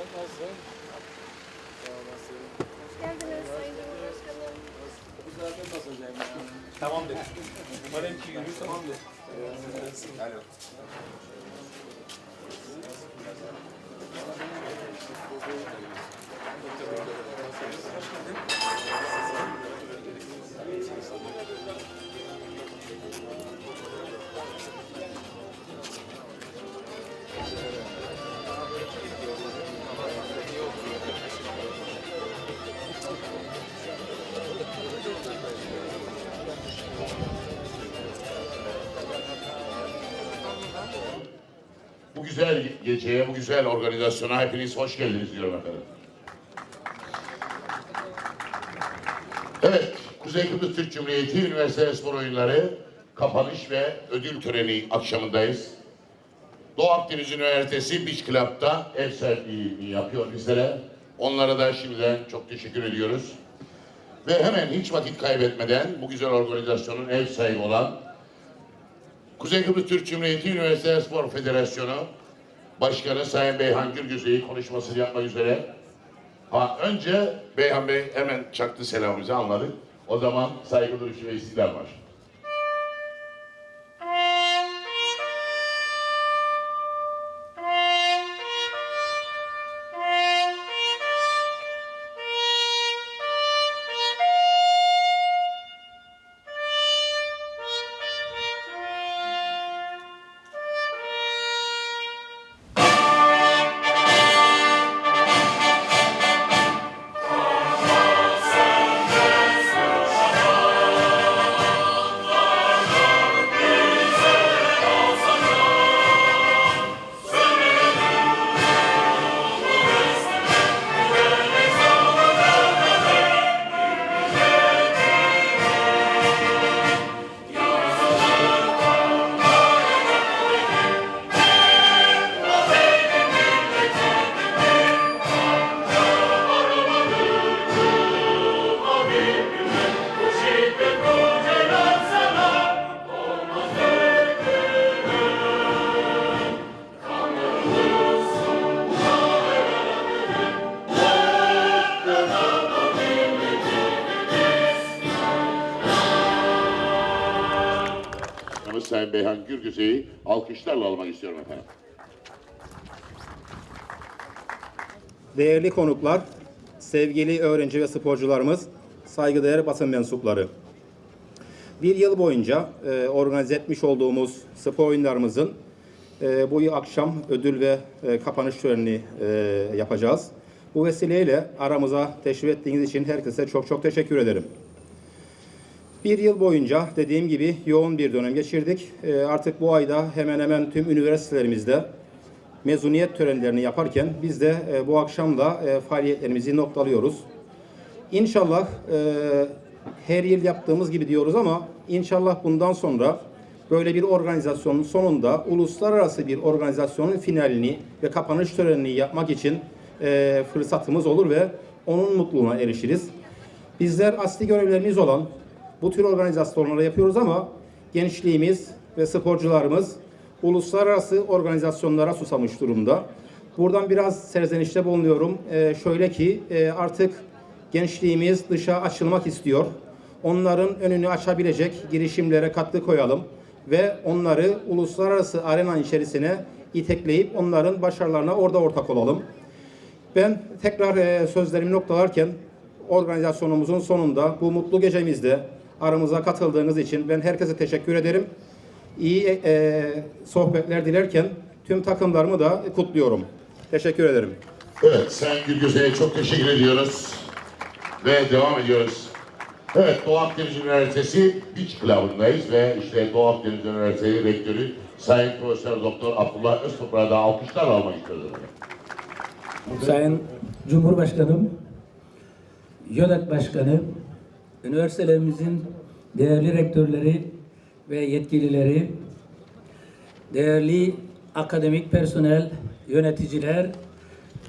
nasılsın? Sağ olasın. Hoş geldiniz Sayın Cumhurbaşkanım. Bu zaten basacağım ya. Tamamdır. Umarım ki yürür tamamdır. Alo. Bu güzel geceye, bu güzel organizasyona hepiniz hoş geldiniz diyorum efendim. Evet, Kuzey Kıbrıs Türk Cumhuriyeti Üniversite Spor Oyunları kapanış ve ödül töreni akşamındayız. Doğu Akdeniz Üniversitesi Beach Club'da ev sahipliğini yapıyor bizlere. Onlara da şimdiden çok teşekkür ediyoruz. Ve hemen hiç vakit kaybetmeden bu güzel organizasyonun ev sahibi olan Kuzey Kıbrıs Türk Cumhuriyeti Üniversite Spor Federasyonu Başkanı Sayın Beyhan Gürgüzey'i konuşmasını yapmak üzere. Ha, önce Beyhan Bey hemen çaktı selamımızı anladık. O zaman saygı duruşu ve istiklal var. Sayın Beyhan Gürgüzey'i alkışlarla almak istiyorum efendim. Değerli konuklar, sevgili öğrenci ve sporcularımız, saygıdeğer basın mensupları. Bir yıl boyunca e, organize etmiş olduğumuz spor oyunlarımızın e, bu akşam ödül ve e, kapanış törenini e, yapacağız. Bu vesileyle aramıza teşrif ettiğiniz için herkese çok çok teşekkür ederim. Bir yıl boyunca dediğim gibi yoğun bir dönem geçirdik. E, artık bu ayda hemen hemen tüm üniversitelerimizde mezuniyet törenlerini yaparken biz de e, bu akşam da e, faaliyetlerimizi noktalıyoruz. İnşallah e, her yıl yaptığımız gibi diyoruz ama inşallah bundan sonra böyle bir organizasyonun sonunda uluslararası bir organizasyonun finalini ve kapanış törenini yapmak için fırsatımız olur ve onun mutluluğuna erişiriz. Bizler asli görevlerimiz olan bu tür organizasyonları yapıyoruz ama gençliğimiz ve sporcularımız uluslararası organizasyonlara susamış durumda. Buradan biraz serzenişte bulunuyorum. Ee, şöyle ki e, artık gençliğimiz dışa açılmak istiyor. Onların önünü açabilecek girişimlere katkı koyalım ve onları uluslararası arena içerisine itekleyip onların başarılarına orada ortak olalım. Ben tekrar e, sözlerimi noktalarken organizasyonumuzun sonunda bu mutlu gecemizde aramıza katıldığınız için ben herkese teşekkür ederim. İyi e, sohbetler dilerken tüm takımlarımı da kutluyorum. Teşekkür ederim. Evet, Sayın Gürgüzey'e çok teşekkür ediyoruz. Ve devam ediyoruz. Evet, Doğu Akdeniz Üniversitesi Beach Club'ındayız ve işte Doğu Akdeniz Üniversitesi Rektörü Sayın Profesör Doktor Abdullah Öztoprak'ı da alkışlarla almak istiyoruz. Sayın Cumhurbaşkanım, YÖDAK Başkanı, üniversitelerimizin değerli rektörleri ve yetkilileri, değerli akademik personel, yöneticiler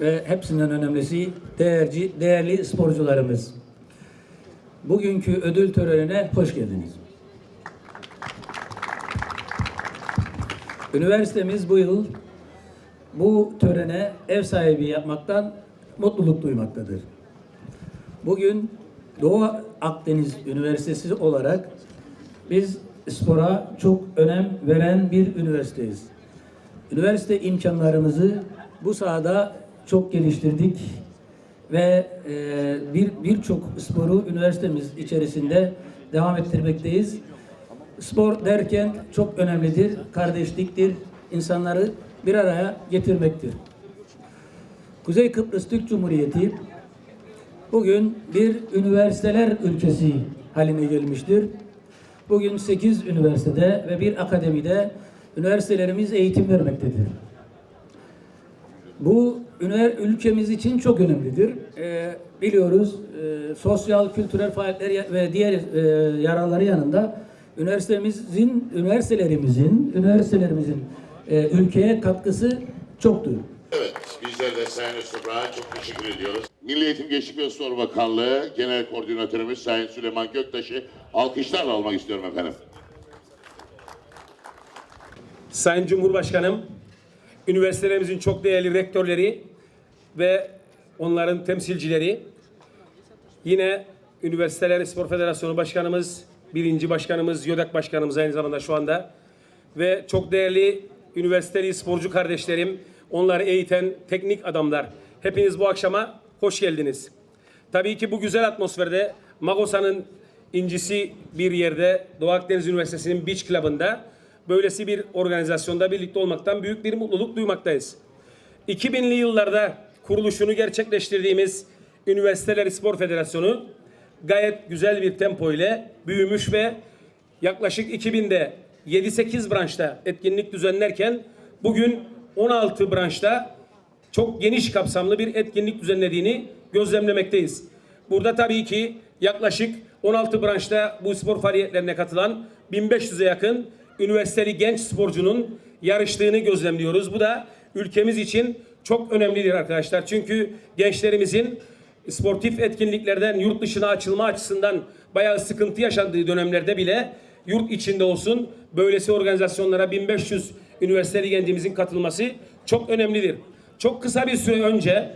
ve hepsinden önemlisi değerci, değerli sporcularımız. Bugünkü ödül törenine hoş geldiniz. Üniversitemiz bu yıl bu törene ev sahibi yapmaktan mutluluk duymaktadır. Bugün Doğu Akdeniz Üniversitesi olarak biz spora çok önem veren bir üniversiteyiz. Üniversite imkanlarımızı bu sahada çok geliştirdik ve e, bir birçok sporu üniversitemiz içerisinde devam ettirmekteyiz. Spor derken çok önemlidir, kardeşliktir, insanları bir araya getirmektir. Kuzey Kıbrıs Türk Cumhuriyeti bugün bir üniversiteler ülkesi haline gelmiştir. Bugün 8 üniversitede ve bir akademide üniversitelerimiz eğitim vermektedir. Bu ülkemiz için çok önemlidir. Ee, biliyoruz e, sosyal, kültürel faaliyetler ve diğer e, yararları yanında üniversitemizin, üniversitelerimizin, üniversitelerimizin e, ülkeye katkısı çoktur. Evet, bizler de Sayın Öztürk'e çok teşekkür ediyoruz. Milli Eğitim Gençlik ve Spor Bakanlığı Genel Koordinatörümüz Sayın Süleyman Göktaş'ı alkışlarla almak istiyorum efendim. Sayın Cumhurbaşkanım, üniversitelerimizin çok değerli rektörleri ve onların temsilcileri, yine Üniversiteler Spor Federasyonu Başkanımız, birinci başkanımız, YÖDAK Başkanımız aynı zamanda şu anda ve çok değerli üniversiteli sporcu kardeşlerim, onları eğiten teknik adamlar. Hepiniz bu akşama hoş geldiniz. Tabii ki bu güzel atmosferde Magosa'nın incisi bir yerde Doğu Akdeniz Üniversitesi'nin Beach Club'ında böylesi bir organizasyonda birlikte olmaktan büyük bir mutluluk duymaktayız. 2000'li yıllarda kuruluşunu gerçekleştirdiğimiz Üniversiteler Spor Federasyonu gayet güzel bir tempo ile büyümüş ve yaklaşık 2000'de 7-8 branşta etkinlik düzenlerken bugün 16 branşta çok geniş kapsamlı bir etkinlik düzenlediğini gözlemlemekteyiz. Burada tabii ki yaklaşık 16 branşta bu spor faaliyetlerine katılan 1500'e yakın üniversiteli genç sporcunun yarıştığını gözlemliyoruz. Bu da ülkemiz için çok önemlidir arkadaşlar. Çünkü gençlerimizin sportif etkinliklerden yurt dışına açılma açısından bayağı sıkıntı yaşandığı dönemlerde bile yurt içinde olsun böylesi organizasyonlara 1500 üniversiteli gencimizin katılması çok önemlidir. Çok kısa bir süre önce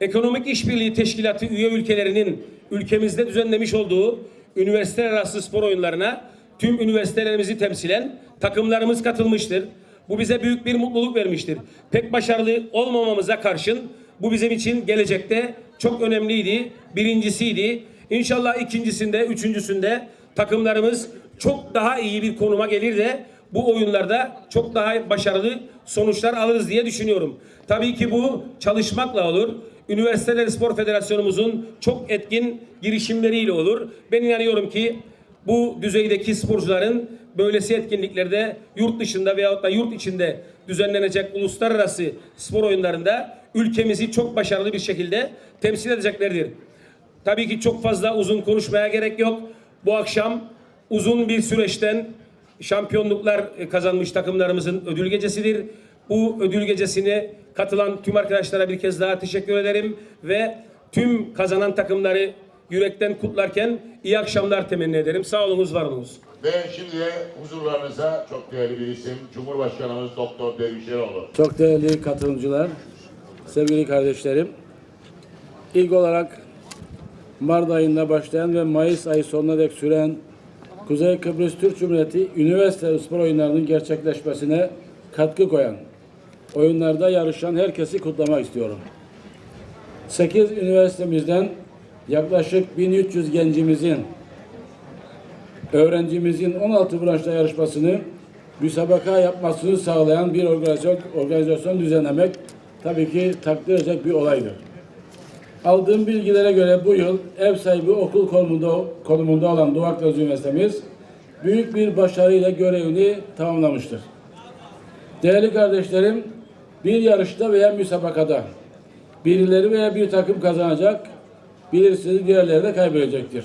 Ekonomik İşbirliği Teşkilatı üye ülkelerinin ülkemizde düzenlemiş olduğu üniversiteler arası spor oyunlarına tüm üniversitelerimizi temsilen takımlarımız katılmıştır. Bu bize büyük bir mutluluk vermiştir. Pek başarılı olmamamıza karşın bu bizim için gelecekte çok önemliydi. Birincisiydi. İnşallah ikincisinde, üçüncüsünde takımlarımız çok daha iyi bir konuma gelir de bu oyunlarda çok daha başarılı sonuçlar alırız diye düşünüyorum. Tabii ki bu çalışmakla olur. Üniversiteler Spor Federasyonumuzun çok etkin girişimleriyle olur. Ben inanıyorum ki bu düzeydeki sporcuların böylesi etkinliklerde yurt dışında veyahut da yurt içinde düzenlenecek uluslararası spor oyunlarında ülkemizi çok başarılı bir şekilde temsil edeceklerdir. Tabii ki çok fazla uzun konuşmaya gerek yok. Bu akşam uzun bir süreçten şampiyonluklar e, kazanmış takımlarımızın ödül gecesidir. Bu ödül gecesine katılan tüm arkadaşlara bir kez daha teşekkür ederim ve tüm kazanan takımları yürekten kutlarken iyi akşamlar temenni ederim. Sağ olunuz, var olunuz. Ve şimdi de huzurlarınıza çok değerli bir isim Cumhurbaşkanımız Doktor Derviş Eroğlu. Çok değerli katılımcılar, sevgili kardeşlerim. İlk olarak Mart ayında başlayan ve Mayıs ayı sonuna dek süren Kuzey Kıbrıs Türk Cumhuriyeti Üniversite Spor Oyunları'nın gerçekleşmesine katkı koyan, oyunlarda yarışan herkesi kutlamak istiyorum. 8 üniversitemizden yaklaşık 1300 gencimizin öğrencimizin 16 branşta yarışmasını müsabaka yapmasını sağlayan bir organizasyon, organizasyon düzenlemek tabii ki takdir edecek bir olaydır. Aldığım bilgilere göre bu yıl ev sahibi okul konumunda, konumunda olan Akdeniz Üniversitemiz büyük bir başarıyla görevini tamamlamıştır. Değerli kardeşlerim, bir yarışta veya müsabakada birileri veya bir takım kazanacak, birisi diğerleri de kaybedecektir.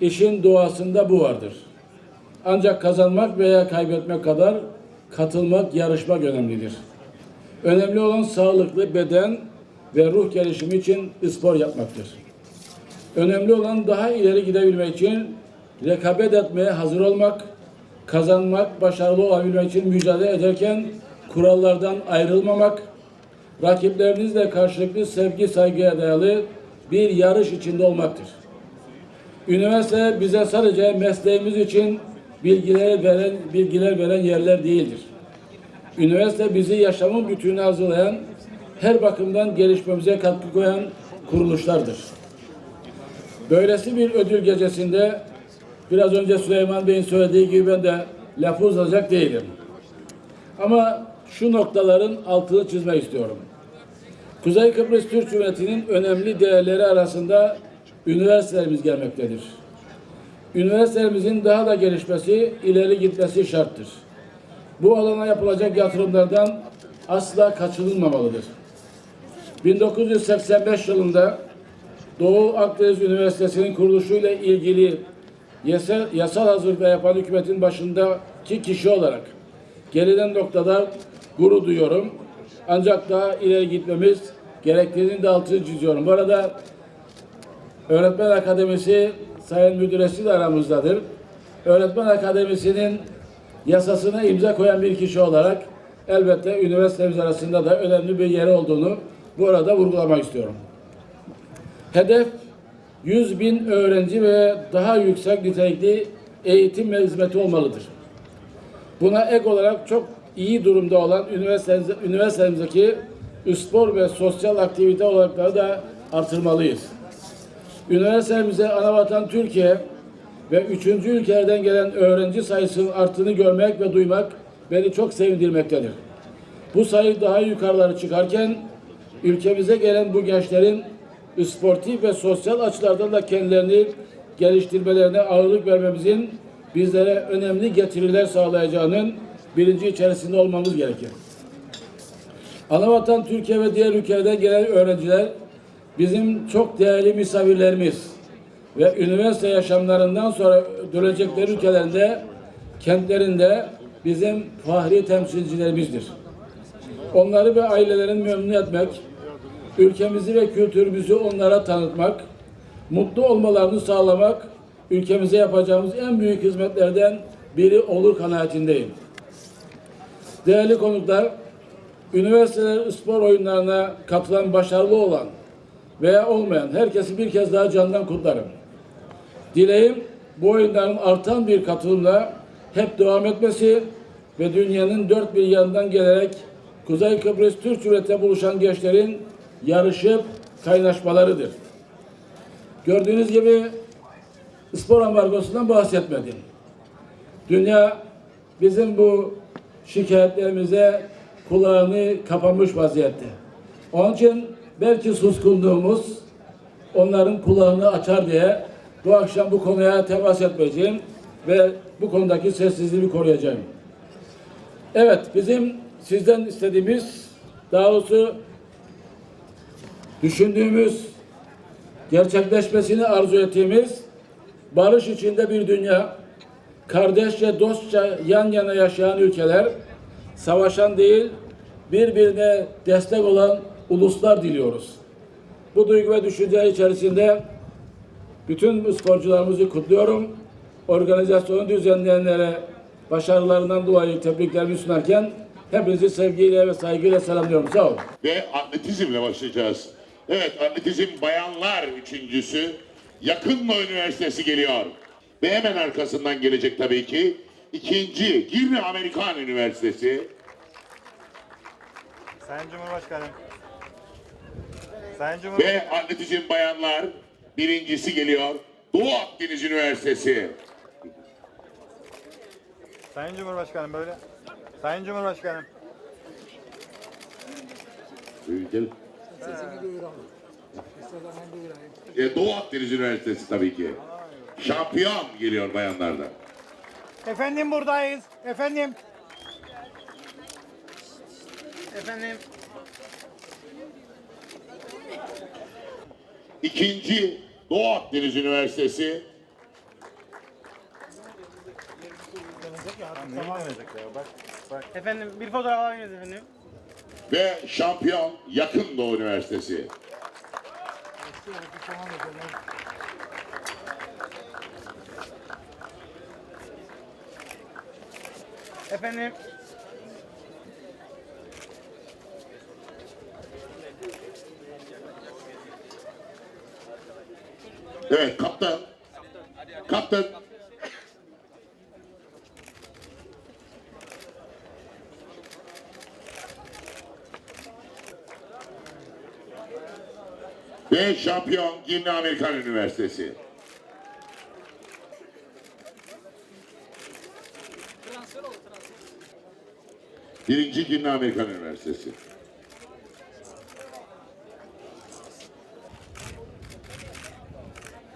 İşin doğasında bu vardır. Ancak kazanmak veya kaybetmek kadar katılmak, yarışmak önemlidir. Önemli olan sağlıklı beden ve ruh gelişimi için spor yapmaktır. Önemli olan daha ileri gidebilmek için rekabet etmeye hazır olmak, kazanmak, başarılı olabilmek için mücadele ederken kurallardan ayrılmamak, rakiplerinizle karşılıklı sevgi saygıya dayalı bir yarış içinde olmaktır. Üniversite bize sadece mesleğimiz için bilgiler veren bilgiler veren yerler değildir. Üniversite bizi yaşamın bütününe hazırlayan, her bakımdan gelişmemize katkı koyan kuruluşlardır. Böylesi bir ödül gecesinde biraz önce Süleyman Bey'in söylediği gibi ben de lafı uzatacak değilim. Ama şu noktaların altını çizmek istiyorum. Kuzey Kıbrıs Türk Cumhuriyeti'nin önemli değerleri arasında üniversitelerimiz gelmektedir. Üniversitelerimizin daha da gelişmesi, ileri gitmesi şarttır. Bu alana yapılacak yatırımlardan asla kaçınılmamalıdır. 1985 yılında Doğu Akdeniz Üniversitesi'nin kuruluşuyla ilgili yasal, yasal hazırlıkla yapan hükümetin başındaki kişi olarak gelinen noktada gurur duyuyorum. Ancak daha ileri gitmemiz gerektiğini de altını çiziyorum. Bu arada Öğretmen Akademisi Sayın Müdüresi de aramızdadır. Öğretmen Akademisi'nin yasasına imza koyan bir kişi olarak elbette üniversitemiz arasında da önemli bir yeri olduğunu bu arada vurgulamak istiyorum. Hedef 100 bin öğrenci ve daha yüksek nitelikli eğitim ve hizmeti olmalıdır. Buna ek olarak çok iyi durumda olan üniversitemiz, üniversitemizdeki spor ve sosyal aktivite olanakları da artırmalıyız. Üniversitemize anavatan Türkiye ve üçüncü ülkelerden gelen öğrenci sayısının arttığını görmek ve duymak beni çok sevindirmektedir. Bu sayı daha yukarılara çıkarken ülkemize gelen bu gençlerin sportif ve sosyal açılardan da kendilerini geliştirmelerine ağırlık vermemizin bizlere önemli getiriler sağlayacağının bilinci içerisinde olmamız gerekir. Anavatan Türkiye ve diğer ülkelerden gelen öğrenciler bizim çok değerli misafirlerimiz ve üniversite yaşamlarından sonra dönecekleri ülkelerinde, kentlerinde bizim fahri temsilcilerimizdir. Onları ve ailelerini memnun etmek, ülkemizi ve kültürümüzü onlara tanıtmak, mutlu olmalarını sağlamak, ülkemize yapacağımız en büyük hizmetlerden biri olur kanaatindeyim. Değerli konuklar, üniversiteler spor oyunlarına katılan başarılı olan veya olmayan herkesi bir kez daha candan kutlarım. Dileğim bu oyunların artan bir katılımla hep devam etmesi ve dünyanın dört bir yanından gelerek Kuzey Kıbrıs Türk Cumhuriyeti'ne buluşan gençlerin yarışıp kaynaşmalarıdır. Gördüğünüz gibi spor ambargosundan bahsetmedim. Dünya bizim bu şikayetlerimize kulağını kapamış vaziyette. Onun için belki suskunluğumuz onların kulağını açar diye bu akşam bu konuya temas etmeyeceğim ve bu konudaki sessizliğimi koruyacağım. Evet, bizim sizden istediğimiz, daha doğrusu düşündüğümüz, gerçekleşmesini arzu ettiğimiz barış içinde bir dünya, kardeşçe, dostça yan yana yaşayan ülkeler, savaşan değil, birbirine destek olan uluslar diliyoruz. Bu duygu ve düşünce içerisinde bütün sporcularımızı kutluyorum. Organizasyonu düzenleyenlere başarılarından dolayı tebriklerimi sunarken hepinizi sevgiyle ve saygıyla selamlıyorum. Sağ olun. Ve atletizmle başlayacağız. Evet atletizm bayanlar üçüncüsü Yakınma Üniversitesi geliyor. Ve hemen arkasından gelecek tabii ki ikinci Girne Amerikan Üniversitesi. Sayın Cumhurbaşkanım. Sayın Cumhurbaşkanım. Ve atletizm bayanlar birincisi geliyor. Doğu Akdeniz Üniversitesi. Sayın Cumhurbaşkanım böyle. Sayın Cumhurbaşkanım. Buyurun. E, Doğu Akdeniz Üniversitesi tabii ki. Şampiyon geliyor bayanlarda. Efendim buradayız. Efendim. Efendim. İkinci Doğu Akdeniz Üniversitesi. Efendim bir fotoğraf alabiliriz efendim ve şampiyon Yakın Doğu Üniversitesi. Efendim Evet kaptan. Kaptan. Ve şampiyon Girne Amerikan Üniversitesi. Birinci Girne Amerikan Üniversitesi.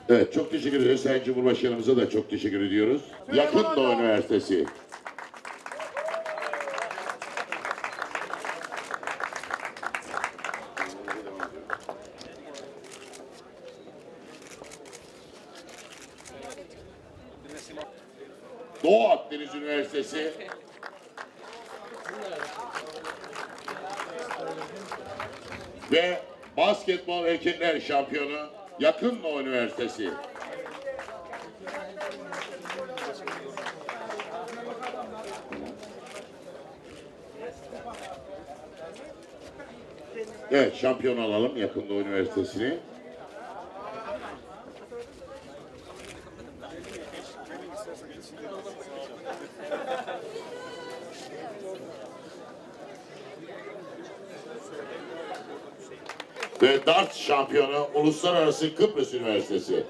Evet çok teşekkür ederiz. Sayın Cumhurbaşkanımıza da çok teşekkür ediyoruz. Yakın Doğu Üniversitesi. Doğu Akdeniz Üniversitesi. Ve basketbol erkekler şampiyonu Yakın Doğu Üniversitesi. Evet şampiyon alalım Yakın Doğu Üniversitesi'ni. Ve dart şampiyonu Uluslararası Kıbrıs Üniversitesi.